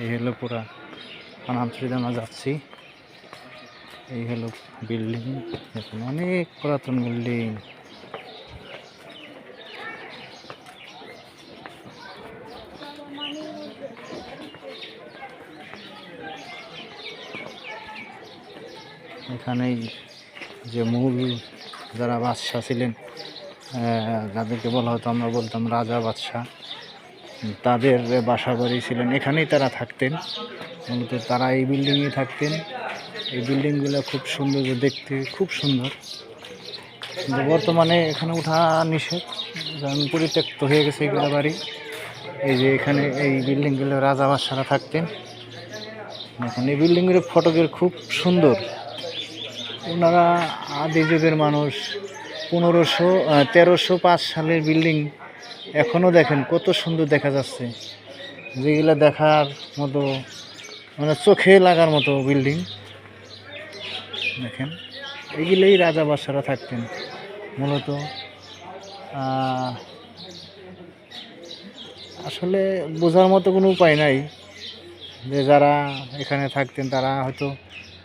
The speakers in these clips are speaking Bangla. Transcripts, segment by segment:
এই হলো পুরা আমরা যাচ্ছি। এই হলো বিল্ডিং দেখুন অনেক পুরাতন বিল্ডিং। এখানেই যে মূল যারা বাদশাহ ছিলেন যাদেরকে বলা হতো, আমরা বলতাম রাজা বাদশাহ। তাদের বাসা বাড়ি ছিলেন, এখানেই তারা থাকতেন। মূলত তারা এই বিল্ডিংয়ে থাকতেন। এই বিল্ডিংগুলো খুব সুন্দর দেখতে, খুব সুন্দর। কিন্তু বর্তমানে এখানে ওঠা নিষেধ, কারণ পরিত্যক্ত হয়ে গেছে এগুলো বাড়ি। এই যে এখানে এই বিল্ডিংগুলো রাজা বাদশারা থাকতেন। এখন এই বিল্ডিংগুলো ফটকের খুব সুন্দর। ওনারা আদি যুগের মানুষ, পনেরোশো তেরোশো পাঁচ সালের বিল্ডিং এখনও দেখেন কত সুন্দর দেখা যাচ্ছে। যেগুলো দেখার মতো মানে চোখে লাগার মতো বিল্ডিং দেখেন, এগুলোই রাজা বাদশারা থাকতেন, মূলত। আসলে বোঝার মতো কোনো উপায় নাই যে যারা এখানে থাকতেন, তারা হয়তো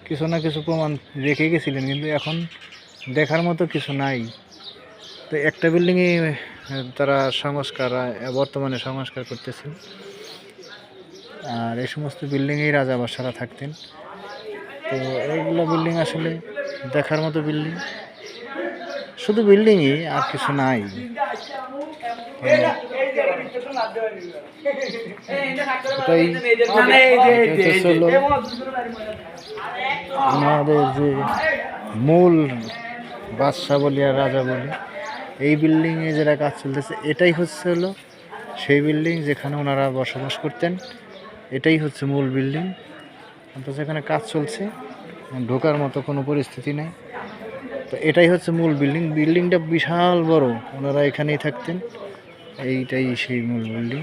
কিছু না কিছু প্রমাণ রেখে গেছিলেন, কিন্তু এখন দেখার মতো কিছু নাই। তো একটা বিল্ডিংয়ে তারা সংস্কার বর্তমানে সংস্কার করতেছেন। আর এই সমস্ত বিল্ডিংয়েই রাজা বাসারা থাকতেন। তো এইগুলো বিল্ডিং আসলে দেখার মতো বিল্ডিং। শুধু বিল্ডিংই আর কিছু নাই। হচ্ছে হলো আমাদের যে মূল বাদশাহ বলি আর রাজা বলি। এই বিল্ডিংয়ে যেটা কাজ চলতেছে, এটাই হচ্ছে হলো সেই বিল্ডিং যেখানে ওনারা বসবাস করতেন। এটাই হচ্ছে মূল বিল্ডিং অথচ এখানে কাজ চলছে, ঢোকার মতো কোনো পরিস্থিতি নেই। তো এটাই হচ্ছে মূল বিল্ডিং বিল্ডিংটা বিশাল বড়, ওনারা এখানেই থাকতেন। এইটাই সেই মূল বিল্ডিং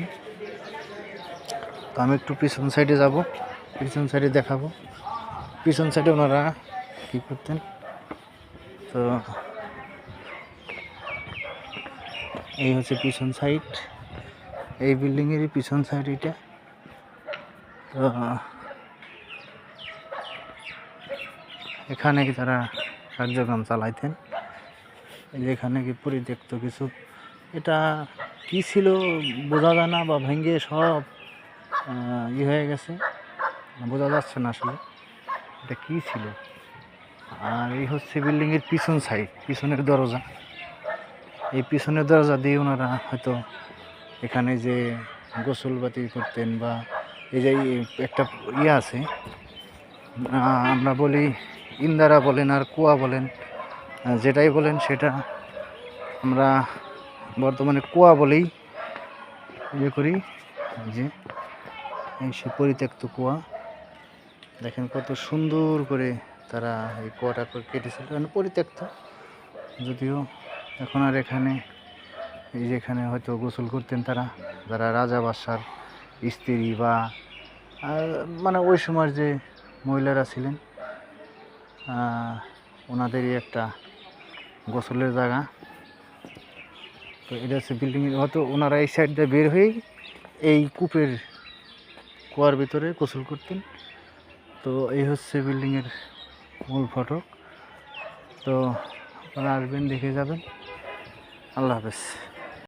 তো আমি একটু পিছন সাইডে যাব, পিছন সাইডে দেখাবো। পিছন সাইডে ওনারা কী করতেন? তো এই হচ্ছে পিছন সাইড এই বিল্ডিংয়েরই পিছন সাইড এটা। তো, এখানে কি তারা কার্যক্রম চালাইতেন? এই যে এখানে কি পরিত্যক্ত কিছু? এটা কি ছিল বোঝা যায় না বা ভেঙে সব ই হয়ে গেছে। বোঝা যাচ্ছে না আসলে। এটা কি ছিল? আর এই হচ্ছে বিল্ডিংয়ের পিছন সাইড পিছনের দরজা। এই পিছনের দরজা দিয়ে ওনারা হয়তো এখানে যে গোসলবাতি করতেন বা এই যে একটা ইয়ে আছে আমরা বলি ইন্দারা বলেন আর কুয়া বলেন যেটাই বলেন সেটা আমরা বর্তমানে কুয়া বলেই ইয়ে করি যে, এই সে পরিত্যক্ত কুয়া। দেখেন কত সুন্দর করে তারা এই কুয়াটা কেটেছিল পরিত্যক্ত, যদিও এখন আর এখানে এই যেখানে হয়তো গোসল করতেন তারা, যারা রাজা বাসার স্ত্রী বা মানে ওই সময়ের যে মহিলারা ছিলেন ওনাদেরই একটা গোসলের জায়গা। তো এটা হচ্ছে বিল্ডিংয়ের হয়তো ওনারা এই সাইড দিয়ে বের হয়েই এই কূপের কুয়ার ভিতরে গোসল করতেন। তো এই হচ্ছে বিল্ডিংয়ের মূল ফটক। তো আপনারা আসবেন, দেখে যাবেন। আল্লাহ হাফেজ।